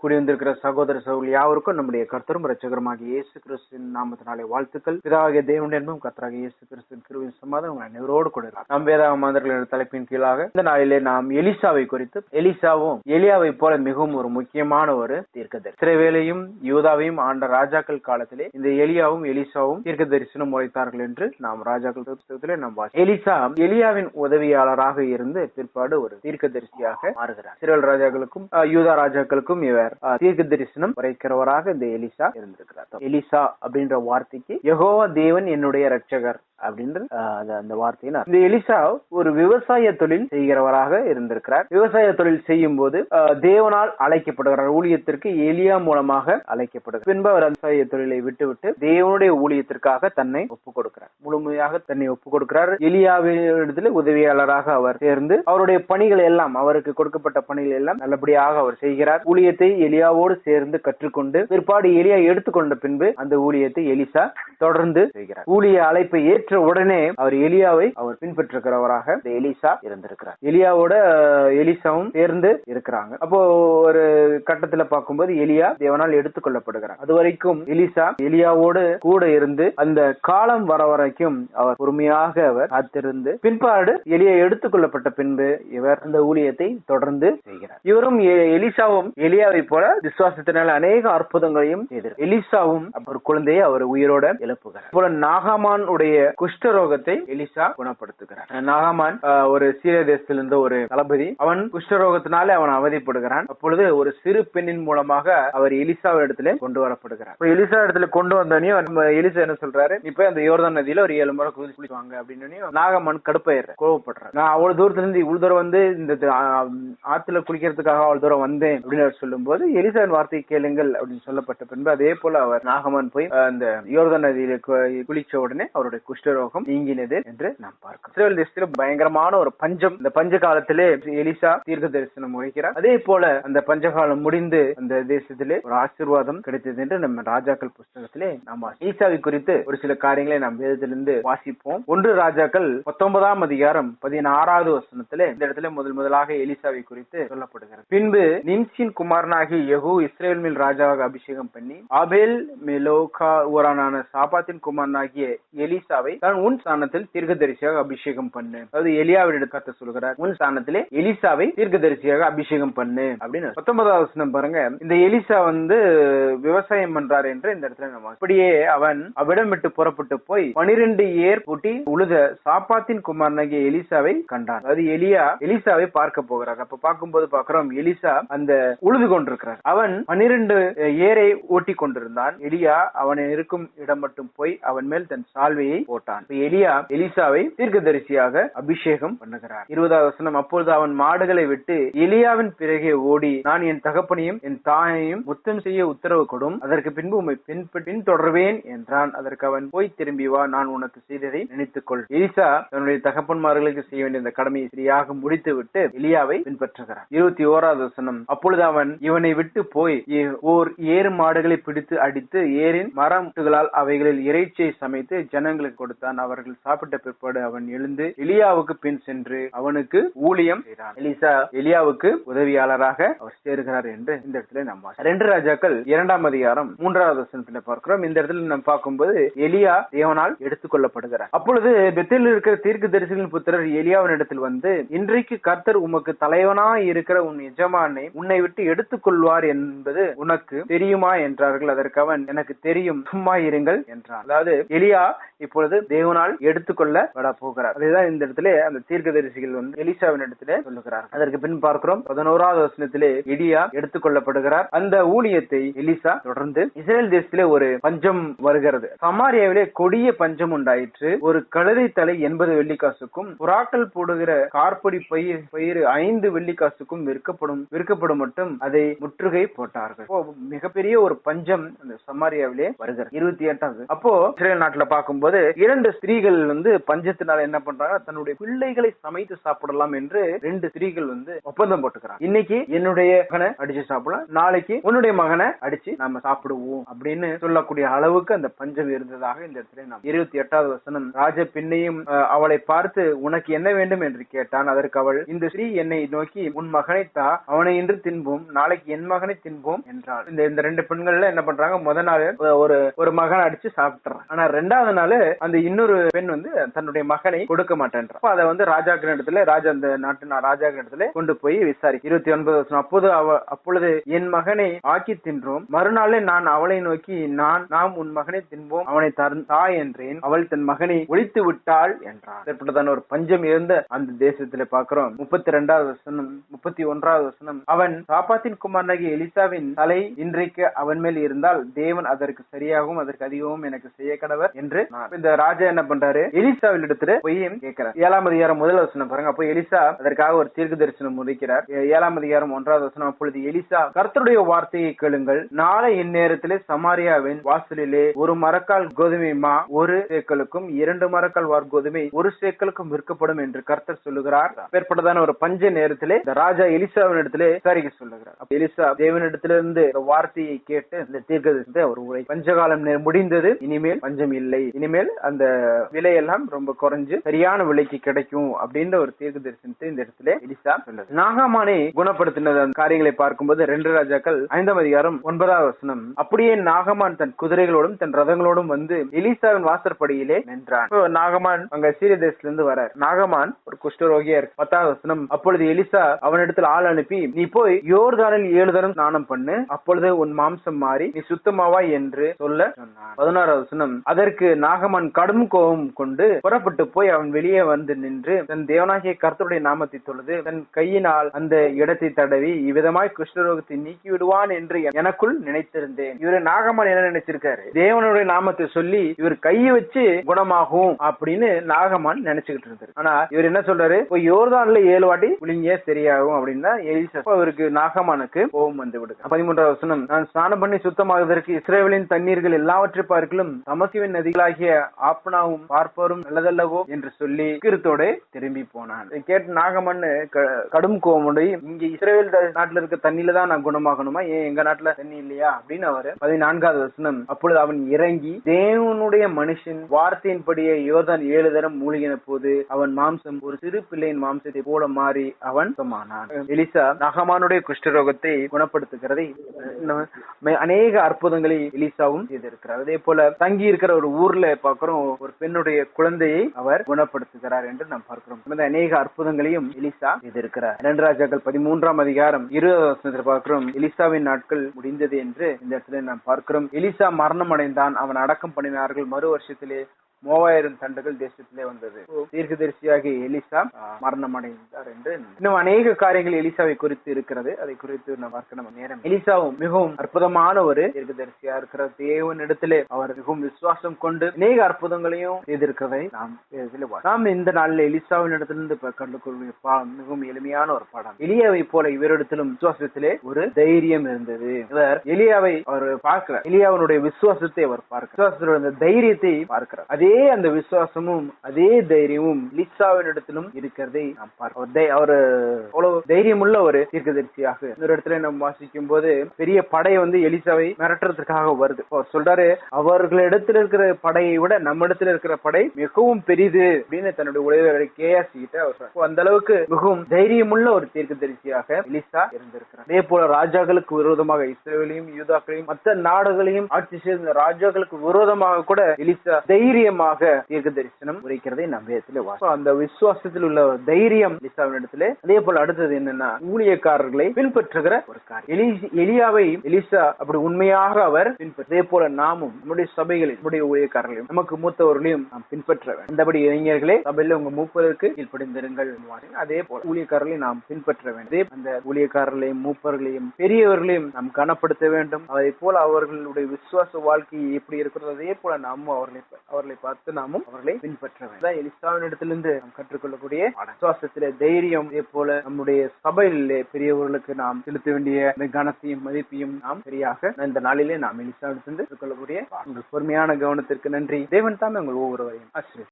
கூடி வந்திருக்கிற சகோதர சகோதரி யாவருக்கும் நம்முடைய கர்த்தரும் ரச்சகரமாக இயேசு கிறிஸ்துவின் நாமத்தினாலே வாழ்த்துக்கள். பிதாகிய தேவன் என்பதும் கர்த்தராக இயேசு கிறிஸ்துவின் கிருவின் சமாதம் உங்கள் அனைவரோடு கொடுக்கிறார் நம் வேதாக மாந்தர்களின் தலைப்பின் கீழாக இந்த நாளிலே நாம் எலிசாவை குறித்து எலிசாவும் எலியாவை போல மிகவும் ஒரு முக்கியமான ஒரு தீர்க்கதரிசி. இஸ்ரவேலையும் யூதாவையும் ஆண்ட ராஜாக்கள் காலத்திலே இந்த எலியாவும் எலிசாவும் தீர்க்க தரிசனம் உழைத்தார்கள் என்று நாம் ராஜாக்கள் புத்தகத்திலே நாம் எலிசா எலியாவின் உதவியாளராக இருந்து பிற்பாடு ஒரு தீர்க்கதரிசியாக மாறுகிறார். சிறுவல் ராஜாக்களுக்கும் யூதா ராஜாக்களுக்கும் இவர் தீர்க்க தரிசனம் உரைக்கிறவராக இந்த எலிசா இருந்திருக்கிறார். எலிசா அப்படின்ற வார்த்தைக்கு யகோவா தேவன் என்னுடைய ரட்சகர் அப்படின்ற அந்த- வார்த்தையினா இந்த எலிசா ஒரு விவசாய தொழில் செய்கிறவராக இருந்திருக்கிறார். விவசாய தொழில் செய்யும் போது தேவனால் அழைக்கப்படுகிறார். ஊழியத்திற்கு எலியா மூலமாக அழைக்கப்படுகிறார். பின்பு அவர் விவசாய தொழிலை விட்டுவிட்டு தேவனுடைய ஊழியத்திற்காக தன்னை ஒப்புக் கொடுக்கிறார் முழுமையாக தன்னை ஒப்புக் கொடுக்கிறார் எலியாவிடத்தில் உதவியாளராக அவர் சேர்ந்து அவருடைய பணிகள் எல்லாம் அவருக்கு கொடுக்கப்பட்ட பணிகள் எல்லாம் நல்லபடியாக அவர் செய்கிறார். ஊழியத்தை எலியாவோடு சேர்ந்து கற்றுக்கொண்டு பிற்பாடு எலியா எடுத்துக்கொண்ட பின்பு அந்த ஊழியத்தை எலிசா தொடர்ந்து செய்கிறார். ஊழிய அழைப்பை ஏற்ற உடனே அவர் எலியாவை அவர் பின்பற்றுகிறவராக எலிசா இருந்திருக்கிறார். எலியாவோட எலிசாவும் சேர்ந்து இருக்கிறாங்க. அப்போ ஒரு கட்டத்துல பார்க்கும்போது எலியா தேவனால் எடுத்துக்கொள்ளப்படுகிறார். அது வரைக்கும் எலிசா எலியாவோடு கூட இருந்து அந்த காலம் வர வரைக்கும் அவர் பொறுமையாக அவர் காத்திருந்து பின்பாடு எலியா எடுத்துக்கொள்ளப்பட்ட பின்பு இவர் அந்த ஊழியத்தை தொடர்ந்து செய்கிறார். இவரும் எலிசாவும் எலியாவை போல விசுவாசத்தினால் அநேக அற்புதங்களையும் செய்தார் எலிசாவும் ஒரு குழந்தையை அவர் உயிரோட எழுப்புகிறார். போல நாகமான் உடைய குஷ்டரோகத்தை எலிசா குணப்படுத்துகிறார். நாகமான் ஒரு சீர தேசத்தில் இருந்த ஒரு தளபதி. அவன் குஷ்டரோகத்தினாலே அவன் அவதிப்படுகிறான். அப்பொழுது ஒரு சிறு பெண்ணின் மூலமாக அவர் எலிசா இடத்துல கொண்டு வரப்படுகிறார். எலிசா இடத்துல கொண்டு வந்தோடனே எலிசா என்ன சொல்றாரு? இப்ப அந்த யோர்தான் நதியில ஒரு ஏழு முறை குதிச்சு குளிச்சுவாங்க அப்படின்னு நாகமான் கடுப்பாயிடுற கோவப்படுறாரு. நான் அவ்வளவு தூரத்துல இருந்து இவ்வளவு தூரம் வந்து இந்த ஆத்துல குளிக்கிறதுக்காக அவ்வளவு தூரம் வந்தேன் அப்படின்னு அவர் போது எலிசாவின் வார்த்தை கேளுங்கள் அப்படின்னு சொல்லப்பட்ட பின்பு அதே போல அவர் நாகமன் போய் அந்த யோர்த நதியில குளிச்ச உடனே அவருடைய குஷ்டரோகம் நீங்கினது என்று நாம் பார்க்கிறோம். இஸ்ரேல் தேசத்தில் பயங்கரமான ஒரு பஞ்சம். இந்த பஞ்ச காலத்திலே எலிசா தீர்க்க தரிசனம் உரைக்கிறார் அதே போல அந்த பஞ்சகாலம் முடிந்து அந்த தேசத்திலே ஒரு ஆசீர்வாதம் கிடைத்தது என்று நம்ம ராஜாக்கள் புஸ்தகத்திலே நாம் வாசி- ஈசாவை குறித்து ஒரு சில காரியங்களை நாம் வேதத்திலிருந்து வாசிப்போம். ஒன்று ராஜாக்கள் பத்தொன்பதாம் அதிகாரம் பதினாறாவது வசனத்திலே இந்த இடத்துல முதல் முதலாக எலிசாவை குறித்து சொல்லப்படுகிறது. பின்பு நிம்சின் குமாரனாகி யெகூ இஸ்ரேல் மேல் ராஜாவாக அபிஷேகம் பண்ணி அபேல் மெலோகா ஊரானான சாபாத்தின் குமாரனாகிய எலிசாவை தான் உன் ஸ்தானத்தில் தீர்க்கதரிசியாக அபிஷேகம் பண்ணு. அதாவது எலியாவிடம் கத்த சொல்கிறார் உன் ஸ்தானத்திலே எலிசாவை தீர்க்கதரிசியாக அபிஷேகம் பண்ணு. அப்படின்னு பத்தொன்பதாவது வசனம் பாருங்க. இந்த எலிசா வந்து விவசாயம் பண்றார் என்று இந்த இடத்துல நம்ம அப்படியே அவன் அவ்விடம் விட்டு புறப்பட்டு போய் பனிரெண்டு ஏர் பூட்டி உழுத சாப்பாத்தின் குமாரனாகிய எலிசாவை கண்டான். அதாவது எலியா எலிசாவை பார்க்க போகிறார். அப்ப பார்க்கும்போது பாக்குறோம் எலிசா அந்த உழுது கொண்டு கொண்டிருக்கிறார். அவன் பனிரெண்டு ஏரை ஓட்டி கொண்டிருந்தான். எலியா அவன் இருக்கும் இடம் மட்டும் போய் அவன் மேல் தன் சால்வையை போட்டான். எலியா எலிசாவை தீர்க்கதரிசியாக அபிஷேகம் பண்ணுகிறார். இருபதாவது வசனம் அப்பொழுது அவன் மாடுகளை விட்டு எலியாவின் பிறகே ஓடி நான் என் தகப்பனையும் என் தாயையும் முத்தம் செய்ய உத்தரவு கொடும். அதற்கு பின்பு உண்மை பின் பின்தொடர்வேன் என்றான். அதற்கு அவன் போய் திரும்பி வா நான் உனக்கு செய்ததை நினைத்துக்கொள். எலிசா தன்னுடைய தகப்பன்மார்களுக்கு செய்ய வேண்டிய இந்த கடமையை சரியாக முடித்து விட்டு எலியாவை பின்பற்றுகிறார். இருபத்தி ஓராவது வசனம் அப்பொழுது அவன் இவன் அவனை விட்டு போய் ஓர் ஏறு மாடுகளை பிடித்து அடித்து ஏரின் மரமுட்டுகளால் அவைகளில் இறைச்சியை சமைத்து ஜனங்களுக்கு கொடுத்தான். அவர்கள் சாப்பிட்ட பிற்பாடு அவன் எழுந்து எலியாவுக்கு பின் சென்று அவனுக்கு ஊழியம் செய்தான். எலிசா எலியாவுக்கு உதவியாளராக அவர் சேருகிறார் என்று இந்த இடத்துல நம்ம ரெண்டு ராஜாக்கள் இரண்டாம் அதிகாரம் மூன்றாவது வசனத்துல பார்க்கிறோம். இந்த இடத்துல நம்ம பார்க்கும்போது எலியா தேவனால் எடுத்துக்கொள்ளப்படுகிறார் அப்பொழுது பெத்தில் இருக்கிற தீர்க்க தரிசிகளின் புத்திரர் எலியாவின் இடத்தில் வந்து இன்றைக்கு கர்த்தர் உமக்கு தலைவனாய் இருக்கிற உன் எஜமானை உன்னை விட்டு எடுத்துக்கொள்ள கொள்வார் என்பது உனக்கு தெரியுமா என்றார்கள். அதற்கு அவன் எனக்கு தெரியும் சும்மா இருங்கள் என்றான். அதாவது எலியா இப்பொழுது தேவனால் எடுத்துக்கொள்ளப்பட போகிறார். அதுதான் இந்த இடத்துல அந்த தீர்க்கதரிசிகள் வந்து எலிசாவின் இடத்துல சொல்லுகிறார் அதற்கு பின் பார்க்கிறோம் பதினோராவது வசனத்திலே எலியா எடுத்துக்கொள்ளப்படுகிறார். அந்த ஊழியத்தை எலிசா தொடர்ந்து இஸ்ரேல் தேசத்திலே ஒரு பஞ்சம் வருகிறது. சமாரியாவிலே கொடிய பஞ்சம் உண்டாயிற்று. ஒரு கழுதை தலை எண்பது வெள்ளிக்காசுக்கும் புறாக்கள் போடுகிற கார்படி பயிர் பயிர் ஐந்து வெள்ளிக்காசுக்கும் விற்கப்படும் விற்கப்படும் மட்டும் அதை முற்றுகை போட்டார்கள். மிகப்பெரிய ஒரு பஞ்சம் அந்த சமாரியாவிலே வருகிறது. இருபத்தி எட்டாவது. அப்போ இஸ்ரேல் நாட்டுல பார்க்கும்போது இரண்டு ஸ்திரீகள் வந்து பஞ்சத்தினால என்ன பண்றாங்க? தன்னுடைய பிள்ளைகளை சமைத்து சாப்பிடலாம் என்று ரெண்டு ஸ்திரீகள் வந்து ஒப்பந்தம் போட்டுக்கிறாங்க. இன்னைக்கு என்னுடைய மகனை அடிச்சு சாப்பிடலாம். நாளைக்கு உன்னுடைய மகனை அடிச்சு நாம சாப்பிடுவோம் அப்படின்னு சொல்லக்கூடிய அளவுக்கு அந்த பஞ்சம் இருந்ததாக இந்த இடத்துல நாம் இருபத்தி எட்டாவது வசனம். ராஜ பின்னையும் அஹ், அவளை பார்த்து உனக்கு என்ன வேண்டும் என்று கேட்டான். அதற்கு அவள் இந்த ஸ்ரீ என்னை நோக்கி உன் மகனை தா அவனை இன்று தின்போம். நாளைக்கு என் மகனை தின்போம் என்றாள். இந்த இந்த ரெண்டு பெண்கள்ல என்ன பண்றாங்க? முத நாள் ஒரு ஒரு மகன் அடிச்சு சாப்பிட்டுறான் ஆனா ரெண்டாவது நாள் அந்த இன்னொரு பெண் வந்து தன்னுடைய மகனை கொடுக்க மாட்டேன்றான். அதை வந்து ராஜா இடத்துல ராஜா அந்த நாட்டு ராஜா இடத்துல கொண்டு போய் விசாரி இருபத்தி ஒன்பது வருஷம். அப்போது அவ அப்பொழுது என் மகனை ஆக்கி தின்றோம். மறுநாளே நான் அவளை நோக்கி நான் நாம் உன் மகனை தின்போம். அவனை தரும் தா என்றேன். அவள் தன் மகனை ஒழித்து விட்டாள் என்றான். ஏற்பட்டதான ஒரு பஞ்சம் இருந்த அந்த தேசத்துல பாக்குறோம் முப்பத்தி ரெண்டாவது வசனம் முப்பத்தி ஒன்றாவது வசனம் அவன் சாப்பாத்தின் குமாரனாகிய எலிசாவின் தலை இன்றைக்கு அவன் மேல் இருந்தால் தேவன் அதற்கு சரியாகவும் அதற்கு அதிகமும் எனக்கு செய்ய கடவர் என்று இந்த ராஜா என்ன பண்றாரு? எலிசாவில் எடுத்துட்டு போய் கேட்கிறார். ஏழாம் அதிகாரம் முதல் வசனம் பாருங்க. அப்போ எலிசா அதற்காக ஒரு தீர்க்க தரிசனம் முடிக்கிறார். ஏழாம் அதிகாரம் ஒன்றாவது வசனம். அப்பொழுது எலிசா கர்த்தருடைய வார்த்தையை கேளுங்கள். நாளை இந்நேரத்திலே சமாரியாவின் வாசலிலே ஒரு மரக்கால் கோதுமை மா ஒரு சேக்களுக்கும் இரண்டு மரக்கால் வார் கோதுமை ஒரு சேக்களுக்கும் விற்கப்படும் என்று கர்த்தர் சொல்லுகிறார். ஏற்பட்டதான ஒரு பஞ்ச நேரத்திலே ராஜா எலிசாவின் இடத்திலே விசாரிக்க சொல்லுகிறார். எலிசா தேவனிடத்திலிருந்து இந்த வார்த்தையை கேட்டு இந்த தீர்க்கதரிசனத்தை அவர் உரை பஞ்சகாலம் முடிந்தது. இனிமேல் பஞ்சம் இல்லை. இனிமேல் அந்த விலையெல்லாம் ரொம்ப குறைஞ்சு சரியான விலைக்கு கிடைக்கும் அப்படின்ற ஒரு தீர்க்க தரிசனத்தை இந்த இடத்துல எலிசா சொல்லுது நாகாமானை குணப்படுத்தினது அந்த காரியங்களை பார்க்கும்போது ரெண்டு ராஜாக்கள் ஐந்தாம் அதிகாரம் ஒன்பதாவது வசனம் அப்படியே நாகமான் தன் குதிரைகளோடும் தன் ரதங்களோடும் வந்து எலிசாவின் வாசற்படியிலே நின்றான். நாகமான் அங்க சீரிய தேசத்துல இருந்து வரார். நாகமான் ஒரு குஷ்டரோகியா இருக்கு பத்தாவது வசனம் அப்பொழுது எலிசா அவனிடத்தில் ஆள் அனுப்பி நீ போய் யோர்தானில் ஏழு தரம் ஸ்நானம் பண்ணு. அப்பொழுது உன் மாம்சம் மாறி நீ சுத்தமாவாய் என்று சொல்ல சொன்னான். பதினாறாவது சுனம். அதற்கு நாகமான் கடும் கோபம் கொண்டு புறப்பட்டு போய் அவன் வெளியே வந்து நின்று தன் தேவனாகிய கர்த்தருடைய நாமத்தை தொழுது தன் கையினால் அந்த இடத்தை தடவி இவ்விதமாய் கிருஷ்ணரோகத்தை நீக்கி விடுவான் என்று எனக்குள் நினைத்திருந்தேன். இவரு நாகமான் என்ன நினைச்சிருக்காரு? தேவனுடைய நாமத்தை சொல்லி இவர் கையை வச்சு குணமாகும் அப்படின்னு நாகமான் நினைச்சுக்கிட்டு இருந்தார் ஆனா இவர் என்ன சொல்றாரு? இப்போ யோர்தான்ல ஏழு வாட்டி புளிங்க சரியாகும் அப்படின்னா எலிசா அவருக்கு நாகமானுக்கு கோபம் வந்து விடுது பதிமூன்றாவது வசனம். நான் ஸ்நானம் பண்ணி சுத்தமாகுவதற்கு இஸ்ரேலின் தண்ணீர்கள் எல்லாவற்றை பார்க்கலும் தமசுவின் நதிகளாகிய ஆப்னாவும் பார்ப்போரும் நல்லதல்லவோ என்று சொல்லி கிருத்தோட திரும்பி போனான். கேட்டு நாகமண்ணு கடும் கோபமுடைய இங்க இஸ்ரேல் த- நாட்டுல இருக்க தண்ணியில தான் நான் குணமாகணுமா? ஏன் எங்க நாட்டுல தண்ணி இல்லையா? அப்படின்னு அவரு பதினான்காவது வசனம். அப்பொழுது அவன் இறங்கி தேவனுடைய மனுஷன் வார்த்தையின்படியே யோதான் ஏழு தரம் மூழ்கின போது அவன் மாம்சம் ஒரு சிறு பிள்ளையின் மாம்சத்தை போல மாறி அவன் சுத்தமானான் எலிசா நகமானுடைய குஷ்டரோகத்தை குணப்படுத்துகிறதை அநேக அற்புதங்களை எலிசாவும் செய்திருக்கிறார். அதே போல தங்கி இருக்கிற ஒரு ஊர்ல பார்க்கிறோம் ஒரு பெண்ணுடைய குழந்தையை அவர் குணப்படுத்துகிறார் என்று நாம் பார்க்கிறோம். அநேக அற்புதங்களையும் எலிசா செய்திருக்கிறார். இரண்டராஜாக்கள் பதிமூன்றாம் அதிகாரம் இருபது பார்க்கிறோம் எலிசாவின் நாட்கள் முடிந்தது என்று இந்த இடத்துல நாம் பார்க்கிறோம். எலிசா மரணம் அடைந்தான் அவன் அடக்கம் பண்ணினார்கள் மறு வருஷத்திலே மூவாயிரம் தண்டுகள் தேசத்திலே வந்தது. தீர்க்கதரிசியாகிய எலிசா மரணம் அடைந்தார் என்று இன்னும் அநேக காரியங்கள் எலிசாவை குறித்து இருக்கிறது. அதை குறித்து நாம் பார்க்க நம்ம நேரம் எலிசாவும் மிகவும் அற்புதமான ஒரு தீர்க்கதரிசியா இருக்கிற தேவனிடத்திலே அவர் மிகவும் விசுவாசம் கொண்டு அநேக அற்புதங்களையும் செய்திருக்கிறதை நாம் நாம் இந்த நாளில் எலிசாவின் இடத்திலிருந்து கண்டுகொள்ளும் பாடம் மிகவும் எளிமையான ஒரு பாடம். எலியாவை போல இவரிடத்திலும் விசுவாசத்திலே ஒரு தைரியம் இருந்தது. இவர் எலியாவை அவர் பார்க்கிறார். எலியாவினுடைய விசுவாசத்தை அவர் பார்க்கிறார். தைரியத்தை பார்க்கிறார். அதே அதே அந்த விசுவாசமும் அதே தைரியமும் எலிசாவின் இடத்திலும் இருக்கிறதை நாம் பார்க்கிறோம் அவர் தை- அவ்வளவு தைரியமுள்ள ஒரு தீர்க்கதரிசியாக. இன்னொரு இடத்துல நம்ம வாசிக்கும் போது பெரிய படை வந்து எலிசாவை மிரட்டுறதுக்காக வருது. சொல்றாரு அவர்களிடத்தில் இருக்கிற படையை விட நம்ம இடத்துல இருக்கிற படை மிகவும் பெரிது அப்படின்னு தன்னுடைய கே ஆர் கிட்ட அவர் அந்த அளவுக்கு மிகவும் தைரியமுள்ள ஒரு தீர்க்கதரிசியாக எலிசா இருந்திருக்கிறார். அதே போல ராஜாக்களுக்கு விரோதமாக இஸ்ரேலையும் யூதாக்களையும் மற்ற நாடுகளையும் ஆட்சி செய்த ராஜாக்களுக்கு விரோதமாக கூட எலிசா தைரியமாக தீர்க்க தரிசனம் உரைக்கிறதை நம்ம இடத்துல அந்த விசுவாசத்தில் உள்ள தைரியம் இடத்துல அதே போல அடுத்தது என்னன்னா ஊழியக்காரர்களை பின்பற்றுகிற ஒரு காரியம். எலி- எலியாவை எலிசா அப்படி உண்மையாக அவர் பின்பற்ற அதே போல நாமும் நம்முடைய சபைகளில் நம்முடைய ஊழியக்காரர்களையும் நமக்கு மூத்தவர்களையும் நாம் பின்பற்ற வேண்டும். இளைஞர்களே சபையில உங்க மூப்பதற்கு கீழ்ப்படிந்திருங்கள் என்பார்கள். அதே போல ஊழியக்காரர்களை நாம் பின்பற்ற வேண்டும். அந்த ஊழியக்காரர்களையும் மூப்பர்களையும் பெரியவர்களையும் நாம் கனப்படுத்த வேண்டும். அதே போல அவர்களுடைய விசுவாச வாழ்க்கை எப்படி இருக்கிறது அதே போல நாமும் அவர்களை அவர்களை பார்த்து நாமும் அவர்களை பின்பற்ற வேண்டும் எலிசாவின் இடத்திலிருந்து நாம் கற்றுக்கொள்ளக்கூடிய பாடம். விசுவாசத்திலே தைரியம் இதே போல நம்முடைய சபையிலே பெரியவர்களுக்கு நாம் செலுத்த வேண்டிய கனத்தையும் மதிப்பையும் நாம் சரியாக இந்த நாளிலே நாம் எலிசாவிடத்திலிருந்து கற்றுக்கொள்ளக்கூடிய பாடம். உங்கள் பொறுமையான கவனத்திற்கு நன்றி தேவன் தாமே உங்கள் ஒவ்வொருவரையும் ஆசிரியர்